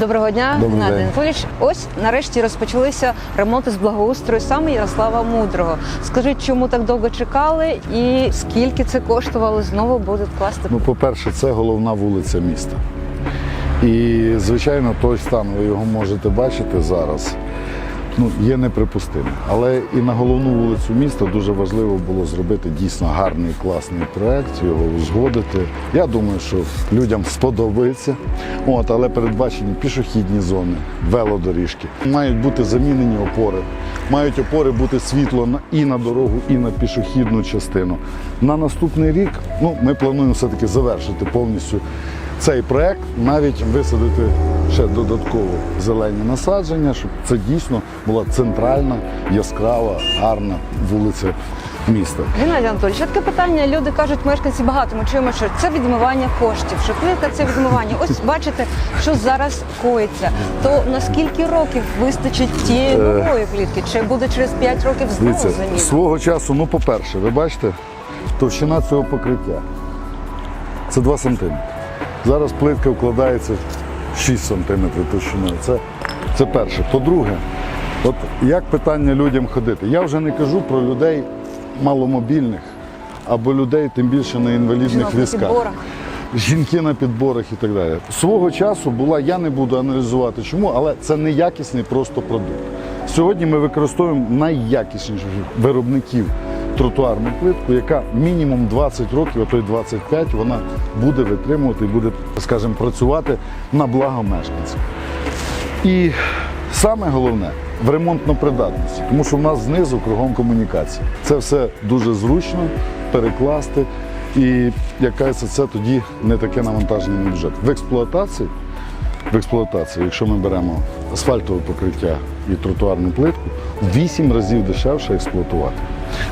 Доброго дня, Добрий Геннадій. Анатолійович. Ось нарешті розпочалися ремонти з благоустрою саме Ярослава Мудрого. Скажіть, чому так довго чекали і скільки це коштувало? Знову будуть класти Ну, по-перше, це головна вулиця міста. І, звичайно, той стан, ви його можете бачити зараз, ну, є неприпустимим. Але і на головну вулицю міста дуже важливо було зробити дійсно гарний, класний проект, його узгодити. Я думаю, що людям сподобається. От, але передбачені пішохідні зони, велодоріжки. Мають бути замінені опори. Мають опори бути світло і на дорогу, і на пішохідну частину. На наступний рік ну, ми плануємо все-таки завершити повністю цей проект, навіть висадити ще додатково зелені насадження, щоб це дійсно була центральна, яскрава, гарна вулиця міста. Геннадій Анатолійович, таке питання. Люди кажуть, мешканці багато. Ми чуємо, що це відмивання коштів, що плитка це відмивання. Ось бачите, що зараз коїться. То на скільки років вистачить тієї нової плітки? Чи буде через 5 років знову Дивіться, заміна? свого часу, ну, по-перше, ви бачите, товщина цього покриття це 2 сантиметри. Зараз плитка вкладається 6 сантиметрів товщиною. Це, це перше. По-друге, от як питання людям ходити? Я вже не кажу про людей маломобільних або людей, тим більше на інвалідних візках. Жінки на підборах і так далі. Свого часу була, я не буду аналізувати чому, але це неякісний просто продукт. Сьогодні ми використовуємо найякісніших виробників тротуарну плитку, яка мінімум 20 років, а то й 25, вона буде витримувати і буде, скажімо, працювати на благо мешканців. І саме головне в ремонтну придатності, тому що в нас знизу кругом комунікації. Це все дуже зручно перекласти. І як кажеться, це тоді не таке навантаження на бюджет. В експлуатації, в експлуатації, якщо ми беремо асфальтове покриття і тротуарну плитку, в 8 разів дешевше експлуатувати.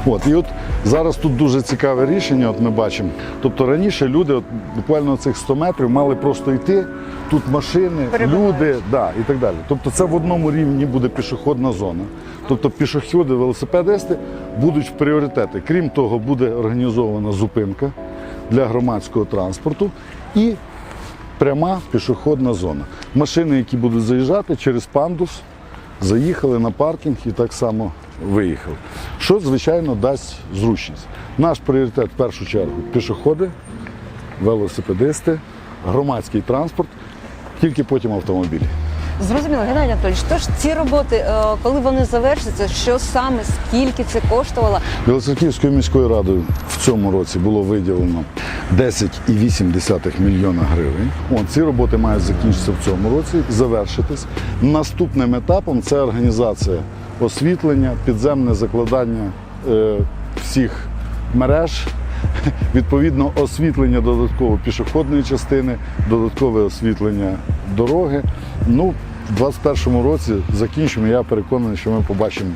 От, і от зараз тут дуже цікаве рішення, от ми бачимо. Тобто раніше люди, от, буквально цих 100 метрів, мали просто йти, тут машини, люди, да, і так далі. Тобто це в одному рівні буде пішохідна зона. Тобто пішоходи, велосипедисти будуть в пріоритети. Крім того, буде організована зупинка для громадського транспорту і пряма пішохідна зона. Машини, які будуть заїжджати через пандус, заїхали на паркінг і так само виїхали. Що, звичайно, дасть зручність. Наш пріоритет в першу чергу пішоходи, велосипедисти, громадський транспорт, тільки потім автомобілі. Зрозуміло, Геннадій Анатолійович, тож ці роботи, е, коли вони завершаться, що саме, скільки це коштувало? Білоцерківською міською радою в цьому році було виділено 10,8 мільйона гривень. О, ці роботи мають закінчитися в цьому році, завершитись. Наступним етапом це організація освітлення, підземне закладання е, всіх мереж. Відповідно, освітлення додатково пішохідної частини, додаткове освітлення дороги. Ну, в 2021 році закінчимо. Я переконаний, що ми побачимо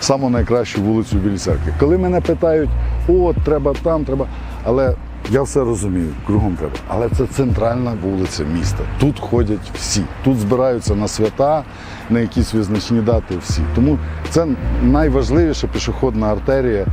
саму найкращу вулицю Білій церкві. Коли мене питають, о, треба там, треба. Але я все розумію, кругом треба. Але це центральна вулиця міста. Тут ходять всі. Тут збираються на свята, на якісь визначні дати всі. Тому це найважливіша пішохідна артерія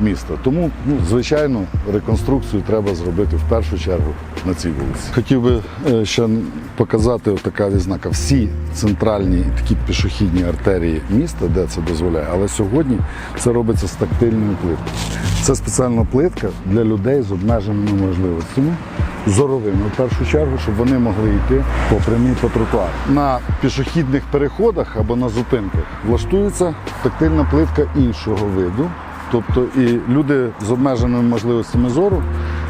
міста. Тому, ну, звичайно, реконструкцію треба зробити в першу чергу на цій вулиці. Хотів би е, ще показати така відзнака. Всі центральні такі пішохідні артерії міста, де це дозволяє, але сьогодні це робиться з тактильною плиткою. Це спеціальна плитка для людей з обмеженими можливостями, зоровими в першу чергу, щоб вони могли йти по прямій по тротуару. На пішохідних переходах або на зупинках влаштується тактильна плитка іншого виду. Тобто і люди з обмеженими можливостями зору,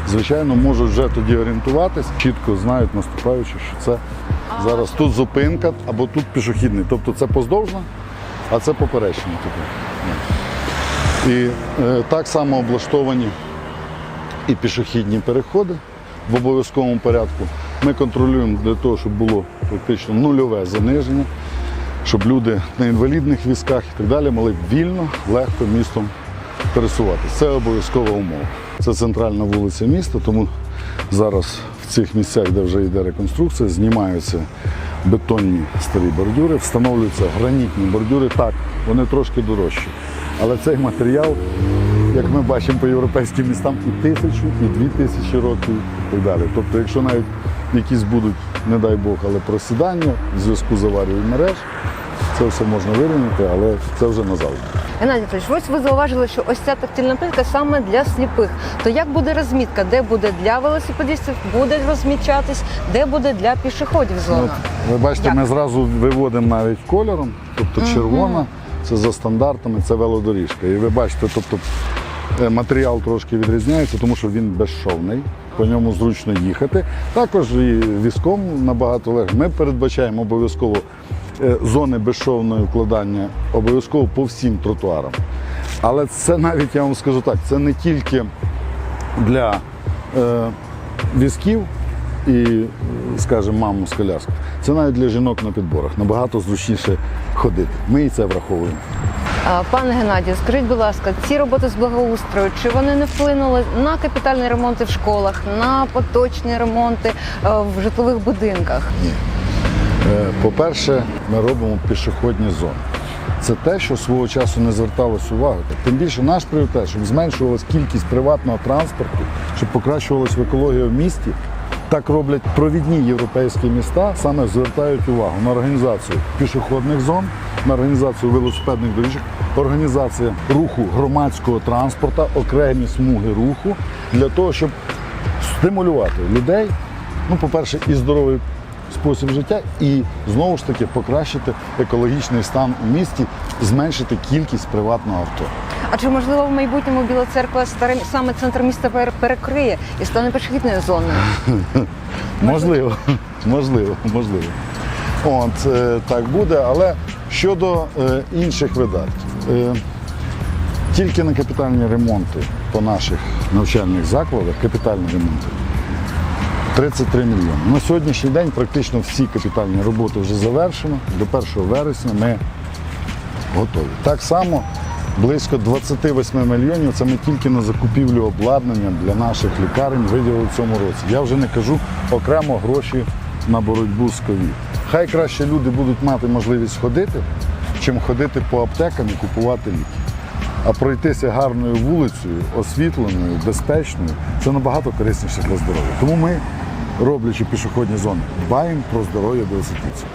звичайно, можуть вже тоді орієнтуватись, чітко знають, наступаючи, що це зараз тут зупинка або тут пішохідний. Тобто це поздовжна, а це поперечна. Типу. І е, так само облаштовані і пішохідні переходи в обов'язковому порядку. Ми контролюємо для того, щоб було практично нульове заниження, щоб люди на інвалідних візках і так далі могли вільно, легко містом пересуватися. Це обов'язкова умова. Це центральна вулиця міста, тому зараз в цих місцях, де вже йде реконструкція, знімаються бетонні старі бордюри, встановлюються гранітні бордюри. Так, вони трошки дорожчі. Але цей матеріал, як ми бачимо по європейським містам, і тисячу, і дві тисячі років, і так далі. Тобто, якщо навіть якісь будуть не дай Бог, але просідання в зв'язку з аварією мереж. Це все можна вирівняти, але це вже назавжди. Геннадій Анатолійович, ось ви зауважили, що ось ця тактильна плитка саме для сліпих. То як буде розмітка? Де буде для велосипедистів, буде розмічатись, де буде для пішоходів Ну, зона? ви бачите, Як? ми зразу виводимо навіть кольором, тобто червона, це за стандартами, це велодоріжка. І ви бачите, тобто е, матеріал трошки відрізняється, тому що він безшовний, по ньому зручно їхати. Також і візком набагато легше. Ми передбачаємо обов'язково зони безшовного вкладання обов'язково по всім тротуарам. Але це навіть, я вам скажу так, це не тільки для е, візків і, е, скажімо, маму з коляскою. Це навіть для жінок на підборах. Набагато зручніше ходити. Ми і це враховуємо. Пане Геннадію, скажіть, будь ласка, ці роботи з благоустрою, чи вони не вплинули на капітальні ремонти в школах, на поточні ремонти е, в житлових будинках? Е, По-перше, ми робимо пішохідні зони. Це те, що свого часу не зверталось уваги. Тим більше наш пріоритет, щоб зменшувалась кількість приватного транспорту, щоб покращувалась екологія в місті. Так роблять провідні європейські міста, саме звертають увагу на організацію пішохідних зон, на організацію велосипедних доріжок, організація руху громадського транспорту, окремі смуги руху для того, щоб стимулювати людей. Ну, по-перше, і здоровий спосіб життя, і знову ж таки покращити екологічний стан у місті, зменшити кількість приватного авто. А чи можливо в майбутньому Біла церква старе саме центр міста перекриє і стане пішохідною зоною? Можливо, можливо, можливо. От е, так буде, але щодо е, інших видатків, е, тільки на капітальні ремонти по наших навчальних закладах, капітальні ремонти 33 мільйони. На сьогоднішній день практично всі капітальні роботи вже завершено. До 1 вересня ми готові. Так само близько 28 мільйонів це ми тільки на закупівлю обладнання для наших лікарень виділили в цьому році. Я вже не кажу окремо гроші на боротьбу з ковід. Хай краще люди будуть мати можливість ходити, чим ходити по аптекам і купувати ліки. А пройтися гарною вулицею, освітленою, безпечною, це набагато корисніше для здоров'я. Тому ми, роблячи пішохідні зони, дбаємо про здоров'я велосипедистів.